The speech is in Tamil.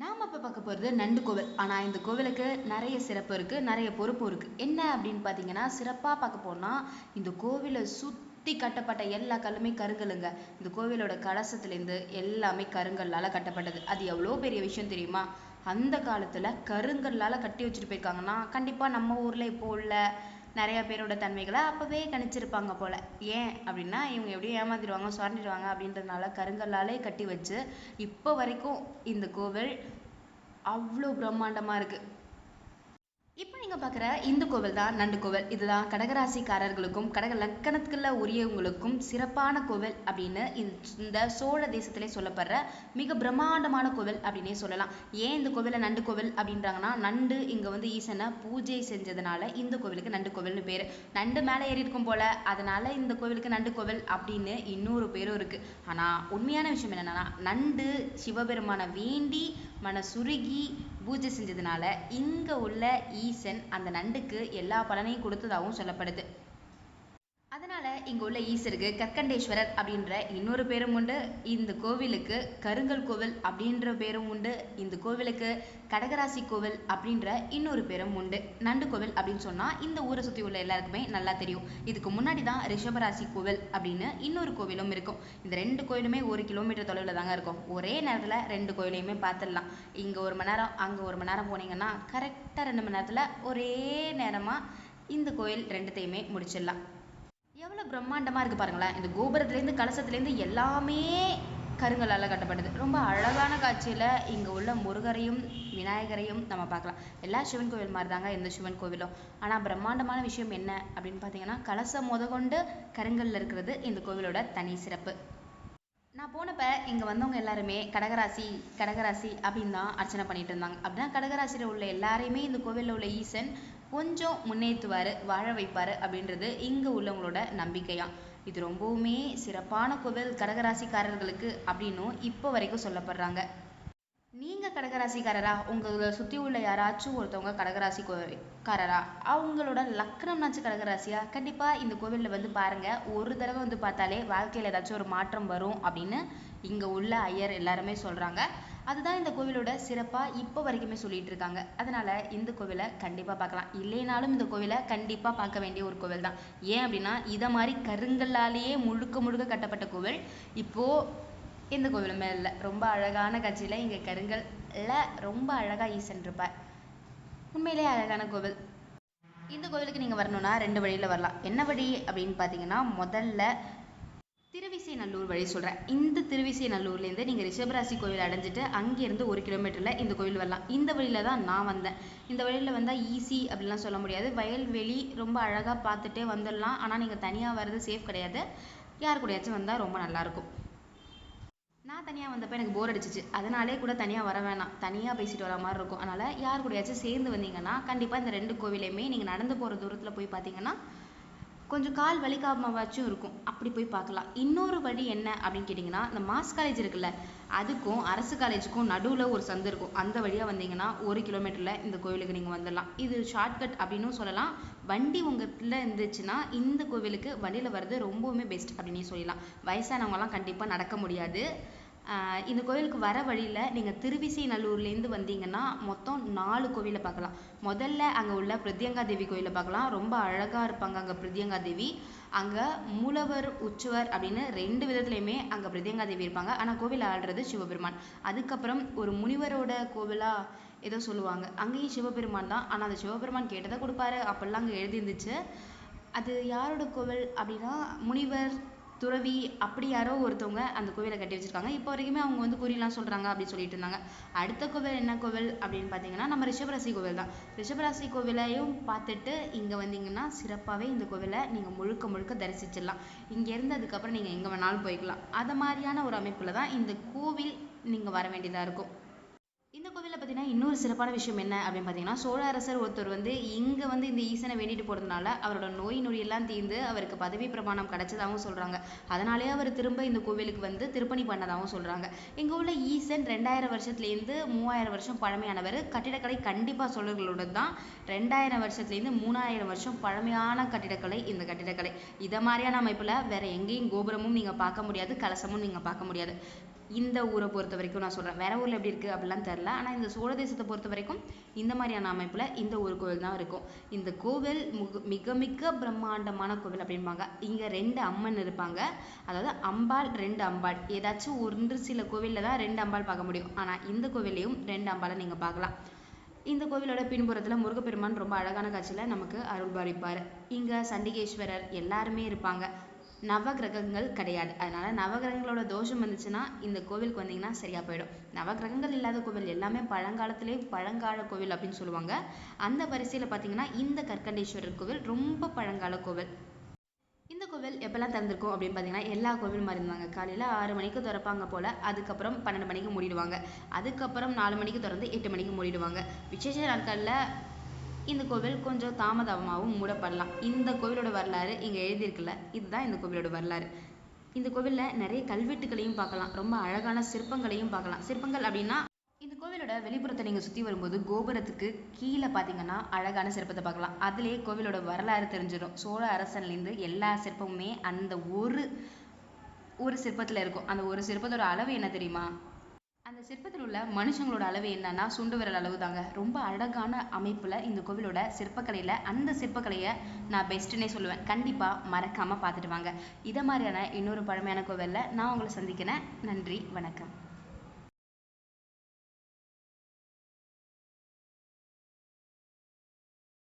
நாம் இப்போ பார்க்க போகிறது நண்டு கோவில். ஆனால் இந்த கோவிலுக்கு நிறைய சிறப்பு இருக்குது நிறைய பொறுப்பு இருக்குது என்ன அப்படின்னு பார்த்தீங்கன்னா சிறப்பாக பார்க்க போனால் இந்த கோவிலை சுற்றி கட்டப்பட்ட எல்லா கல்லுமே கருங்கல்லுங்க. இந்த கோவிலோட கலசத்துலேருந்து எல்லாமே கருங்கல்லால் கட்டப்பட்டது. அது எவ்வளோ பெரிய விஷயம் தெரியுமா? அந்த காலத்தில் கருங்கல்லால் கட்டி வச்சுட்டு போயிருக்காங்கன்னா கண்டிப்பாக நம்ம ஊரில் இப்போ உள்ள நிறைய பேரோட தன்மைகளை அப்போவே கணிச்சிருப்பாங்க போல. ஏன் அப்படின்னா இவங்க எப்படியும் ஏமாத்திடுவாங்க சுரண்டிடுவாங்க அப்படின்றதுனால கருங்கல்லாலே கட்டி வச்சு இப்போ வரைக்கும் இந்த கோவில் அவ்வளோ பிரம்மாண்டமாக இருக்குது நீங்கள் பார்க்குற இந்த கோவில் தான் நண்டு கோவில். இதுதான் கடகராசிக்காரர்களுக்கும் கடக லக்கணத்துக்குள்ள உரியவங்களுக்கும் சிறப்பான கோவில் அப்படின்னு இந்த- சோழ தேசத்திலே சொல்லப்படுற மிக பிரம்மாண்டமான கோவில் அப்படின்னே சொல்லலாம். ஏன் இந்த கோவிலில் நண்டு கோவில் அப்படின்றாங்கன்னா நண்டு இங்கே வந்து ஈசனை பூஜை செஞ்சதுனால இந்த கோவிலுக்கு நண்டு கோவில்னு பேர். நண்டு மேலே ஏறி இருக்கும் போல அதனால இந்த கோவிலுக்கு நண்டு கோவில் அப்படின்னு இன்னொரு பேரும் இருக்கு. ஆனால் உண்மையான விஷயம் என்னன்னா நண்டு சிவபெருமானை வேண்டி மனசுருகி பூஜை செஞ்சதுனால இங்கே உள்ள ஈசன் அந்த நண்டுக்கு எல்லா பலனையும் கொடுத்ததாகவும் சொல்லப்படுது. இங்கே உள்ள ஈஸருக்கு கற்கண்டேஸ்வரர் அப்படின்ற இன்னொரு பேரும் உண்டு. இந்த கோவிலுக்கு கருங்கல் கோவில் அப்படின்ற பேரும் உண்டு. இந்த கோவிலுக்கு கடகராசி கோவில் அப்படின்ற இன்னொரு பேரும் உண்டு. நண்டு கோவில் அப்படின்னு சொன்னால் இந்த ஊரை சுற்றி உள்ள எல்லாருக்குமே நல்லா தெரியும். இதுக்கு முன்னாடி தான் ரிஷபராசி கோவில் அப்படின்னு இன்னொரு கோவிலும் இருக்கும். இந்த ரெண்டு கோயிலுமே ஒரு கிலோமீட்டர் தொலைவில் தாங்க இருக்கும். ஒரே நேரத்தில் ரெண்டு கோயிலையுமே பார்த்துடலாம். இங்கே ஒரு மணி நேரம் அங்கே ஒரு மணி நேரம் போனீங்கன்னா கரெக்டாக ரெண்டு மணி நேரத்தில் ஒரே நேரமாக இந்த கோயில் ரெண்டுத்தையுமே முடிச்சிடலாம். எவ்வளோ பிரம்மாண்டமாக இருக்குது பாருங்களேன். இந்த கோபுரத்துலேருந்து கலசத்துலேருந்து எல்லாமே கருங்கலால் கட்டப்பட்டது. ரொம்ப அழகான காட்சியில் இங்கே உள்ள முருகரையும் விநாயகரையும் நம்ம பார்க்கலாம். எல்லா சிவன் கோவில் மாதிரி தாங்க இந்த சிவன் கோவிலும். ஆனால் பிரம்மாண்டமான விஷயம் என்ன அப்படின்னு பார்த்தீங்கன்னா கலசம் முதற்கொண்டு கருங்கல்ல இருக்கிறது இந்த கோவிலோட தனி சிறப்பு. நான் போனப்போ இங்கே வந்தவங்க எல்லாருமே கடகராசி கடகராசி அப்படின்னு தான் அர்ச்சனை பண்ணிட்டு இருந்தாங்க. அப்படின்னா கடகராசியில் உள்ள எல்லாரையுமே இந்த கோவிலில் உள்ள ஈசன் கொஞ்சம் முன்னேற்றுவார் வாழ வைப்பார் அப்படின்றது இங்கே உள்ளவங்களோட நம்பிக்கையாக இது ரொம்பவுமே சிறப்பான கோவில் கடகராசிக்காரர்களுக்கு அப்படின்னும் இப்போ வரைக்கும் சொல்லப்படுறாங்க. நீங்கள் கடகராசிக்காரரா? உங்களை சுற்றி உள்ள யாராச்சும் ஒருத்தவங்க கடகராசி காரரா? அவங்களோட லக்னம்னாச்சும் கடகராசியா? கண்டிப்பாக இந்த கோவிலில் வந்து பாருங்க ஒரு தடவை வந்து பார்த்தாலே வாழ்க்கையில் ஏதாச்சும் ஒரு மாற்றம் வரும் அப்படின்னு இங்கே உள்ள ஐயர் எல்லாருமே சொல்கிறாங்க அதுதான் இந்த கோவிலோட சிறப்பா இப்போ வரைக்குமே சொல்லிட்டு இருக்காங்க. அதனால இந்த கோவிலை கண்டிப்பா பார்க்கலாம். இல்லைனாலும் இந்த கோவிலை கண்டிப்பா பார்க்க வேண்டிய ஒரு கோவில் தான். ஏன் அப்படின்னா இத மாதிரி கருங்கல்லாலேயே முழுக்க முழுக்க கட்டப்பட்ட கோவில் இப்போ இந்த கோவிலுமே இல்லை. ரொம்ப அழகான காட்சியில் இங்க கருங்கல்ல ரொம்ப அழகா ஈசன் இருப்பார். உண்மையிலேயே அழகான கோவில். இந்த கோவிலுக்கு நீங்க வரணும்னா ரெண்டு வழியில வரலாம். என்ன வழி அப்படின்னு பார்த்தீங்கன்னா முதல்ல திருவிசைநல்லூர் வழி சொல்கிறேன் இந்த திருவிசைநல்லூர்லேருந்து நீங்கள் ரிஷபராசி கோவில் அடைஞ்சிட்டு அங்கேருந்து ஒரு கிலோமீட்டரில் இந்த கோவில் வரலாம். இந்த வழியில தான் நான் வந்தேன். இந்த வழியில் வந்தால் ஈஸி அப்படிலாம் சொல்ல முடியாது. வயல்வெளி ரொம்ப அழகாக பார்த்துட்டே வந்துடலாம். ஆனால் நீங்கள் தனியாக வர்றது சேஃப் கிடையாது. யார் கூடயாச்சும் வந்தால் ரொம்ப நல்லாயிருக்கும். நான் தனியாக வந்தப்போ எனக்கு போர் அடிச்சிச்சு. அதனாலே கூட தனியாக வர வேணாம். தனியாக பேசிட்டு வர மாதிரி இருக்கும். அதனால் யார் கூடயாச்சும் சேர்ந்து வந்தீங்கன்னா கண்டிப்பாக இந்த ரெண்டு கோவிலையுமே நீங்கள் நடந்து போகிற தூரத்தில் போய் பார்த்தீங்கன்னா கொஞ்சம் கால் வலிக்காமவாச்சும் இருக்கும். அப்படி போய் பார்க்கலாம். இன்னொரு வழி என்ன அப்படின்னு கேட்டிங்கன்னா இந்த மாஸ் காலேஜ் இருக்குல்ல அதுக்கும் அரசு காலேஜுக்கும் நடுவில் ஒரு சந்து இருக்கும். அந்த வழியாக வந்தீங்கன்னா ஒரு கிலோமீட்டரில் இந்த கோவிலுக்கு நீங்கள் வந்துடலாம். இது ஷார்ட்கட் அப்படின்னும் சொல்லலாம். வண்டி உங்ககிட்ட இருந்துச்சுன்னா இந்த கோவிலுக்கு வழியில் வர்றது ரொம்பவுமே பெஸ்ட் அப்படின்னே சொல்லலாம் வயசானவங்க கண்டிப்பாக நடக்க முடியாது. இந்த கோவிலுக்கு வர வழியில் நீங்கள் திருவிசை திருவிசைநல்லூர்லேருந்து வந்தீங்கன்னா மொத்தம் நாலு கோவிலை பார்க்கலாம். முதல்ல அங்கே உள்ள பிரத்யங்கா தேவி கோயிலை பார்க்கலாம். ரொம்ப அழகாக இருப்பாங்க அங்கே பிரத்யங்கா தேவி. அங்கே மூலவர் உற்சவர் அப்படின்னு ரெண்டு விதத்துலையுமே அங்கே பிரத்யங்கா தேவி இருப்பாங்க. ஆனால் கோவில் ஆள்றது சிவபெருமான். அதுக்கப்புறம் ஒரு முனிவரோட கோவிலாக ஏதோ சொல்லுவாங்க. அங்கேயும் சிவபெருமான் தான். ஆனால் அந்த சிவபெருமான் கேட்டதை கொடுப்பாரு. அப்படிலாம் அங்கே எழுதியிருந்துச்சு. அது யாரோட கோவில் அப்படின்னா முனிவர் துறவி அப்படி யாரோ ஒருத்தவங்க அந்த கோவிலை கட்டி வச்சிருக்காங்க. இப்போ வரைக்குமே அவங்க வந்து குறிலாம் சொல்கிறாங்க அப்படின்னு சொல்லிட்டு இருந்தாங்க. அடுத்த கோவில் என்ன கோவில் அப்படின்னு பார்த்தீங்கன்னா நம்ம ரிஷபராசி கோவில் தான். ரிஷபராசி கோவிலையும் பார்த்துட்டு இங்கே வந்தீங்கன்னா சிறப்பாகவே இந்த கோவிலை நீங்கள் முழுக்க முழுக்க தரிசிச்சிடலாம். இங்கே இருந்து அதுக்கப்புறம் நீங்கள் எங்கே வேணாலும் போய்க்கலாம். அது மாதிரியான ஒரு அமைப்பில் தான் இந்த கோவில் நீங்கள் வர வேண்டியதாக இருக்கும். கோவிலில் பார்த்தீங்கன்னா இன்னொரு சிறப்பான விஷயம் என்ன அப்படின்னு பார்த்தீங்கன்னா சோழ அரசர் ஒருத்தர் வந்து இங்கே வந்து இந்த ஈசனை வேண்டிட்டு போகிறதுனால அவரோட நோய் நொடியெல்லாம் தீர்ந்து அவருக்கு பதவி பிரமாணம் கிடைச்சதாகவும் சொல்கிறாங்க அதனாலேயே அவர் திரும்ப இந்த கோவிலுக்கு வந்து திருப்பணி பண்ணதாகவும் சொல்கிறாங்க எங்கள் உள்ள ஈசன் ரெண்டாயிரம் வருஷத்துலேருந்து மூவாயிரம் வருஷம் பழமையானவர். கட்டிடக்கலை கண்டிப்பாக சோழர்களோட தான் ரெண்டாயிரம் வருஷத்துலேருந்து மூணாயிரம் வருஷம் பழமையான கட்டிடக்கலை இந்த கட்டிடக்கலை. இதை மாதிரியான அமைப்பில் வேறு எங்கேயும் கோபுரமும் நீங்கள் பார்க்க முடியாது கலசமும் நீங்கள் பார்க்க முடியாது. இந்த ஊரை பொறுத்த வரைக்கும் நான் சொல்கிறேன் வேற ஊரில் எப்படி இருக்குது அப்படிலாம் தெரில ஆனால் இந்த சோழ தேசத்தை பொறுத்த வரைக்கும் இந்த மாதிரியான அமைப்பில் இந்த ஒரு கோவில் தான் இருக்கும். இந்த கோவில் மிக மிக பிரம்மாண்டமான கோவில் அப்படிம்பாங்க. இங்கே ரெண்டு அம்மன் இருப்பாங்க. அதாவது அம்பாள் ரெண்டு அம்பாள். ஏதாச்சும் ஒன்று சில கோவிலில் தான் ரெண்டு அம்பாள் பார்க்க முடியும். ஆனால் இந்த கோவில்லையும் ரெண்டு அம்பாளை நீங்கள் பார்க்கலாம். இந்த கோவிலோட பின்புறத்தில் முருகப்பெருமான் ரொம்ப அழகான காட்சியில் நமக்கு அருள் பாலிப்பாரு இங்கே சண்டிகேஸ்வரர் எல்லாருமே இருப்பாங்க. நவகிரகங்கள் கிடையாது. அதனால நவகிரகங்களோட தோஷம் வந்துச்சுன்னா இந்த கோவிலுக்கு வந்தீங்கன்னா சரியா போயிடும். நவகிரகங்கள் இல்லாத கோவில் எல்லாமே பழங்காலத்திலே பழங்கால கோவில் அப்படின்னு சொல்லுவாங்க. அந்த வரிசையில பாத்தீங்கன்னா இந்த கற்கண்டேஸ்வரர் கோவில் ரொம்ப பழங்கால கோவில். இந்த கோவில் எப்பெல்லாம் திறந்திருக்கும் அப்படின்னு பார்த்தீங்கன்னா எல்லா கோவிலும் இருந்தாங்க காலையில் ஆறு மணிக்கு திறப்பாங்க போல் அதுக்கப்புறம் பன்னெண்டு மணிக்கு மூடிடுவாங்க. அதுக்கப்புறம் நாலு மணிக்கு திறந்து எட்டு மணிக்கு மூடிடுவாங்க. விசேஷ நாட்களில் இந்த கோவில் கொஞ்சம் தாமதமாகவும் மூடப்படலாம். இந்த கோவிலோட வரலாறு இங்கே எழுதியிருக்குல்ல? இதுதான் இந்த கோவிலோட வரலாறு. இந்த கோவிலில் நிறைய கல்வெட்டுகளையும் பார்க்கலாம். ரொம்ப அழகான சிற்பங்களையும் பார்க்கலாம். சிற்பங்கள் அப்படின்னா இந்த கோவிலோட வெளிப்புறத்தை நீங்கள் சுற்றி வரும்போது கோபுரத்துக்கு கீழே பார்த்தீங்கன்னா அழகான சிற்பத்தை பார்க்கலாம். அதிலே கோவிலோட வரலாறு தெரிஞ்சிடும். சோழ அரசன்லேருந்து எல்லா சிற்பமுமே அந்த ஒரு ஒரு சிற்பத்தில் இருக்கும். அந்த ஒரு சிற்பத்தோட அளவு என்ன தெரியுமா? அந்த சிற்பத்தில் உள்ள மனுஷங்களோட அளவு என்னன்னா சுண்டு விரல் அளவு தாங்க ரொம்ப அழகான அமைப்புல இந்த கோவிலோட சிற்பக்கலையில அந்த சிற்பக்கலையை நான் பெஸ்ட்டுன்னே சொல்லுவேன். கண்டிப்பா மறக்காம பார்த்துட்டு வாங்க. இதை மாதிரியான இன்னொரு பழமையான கோவிலில் நான் உங்களை சந்திக்கிறேன். நன்றி வணக்கம்.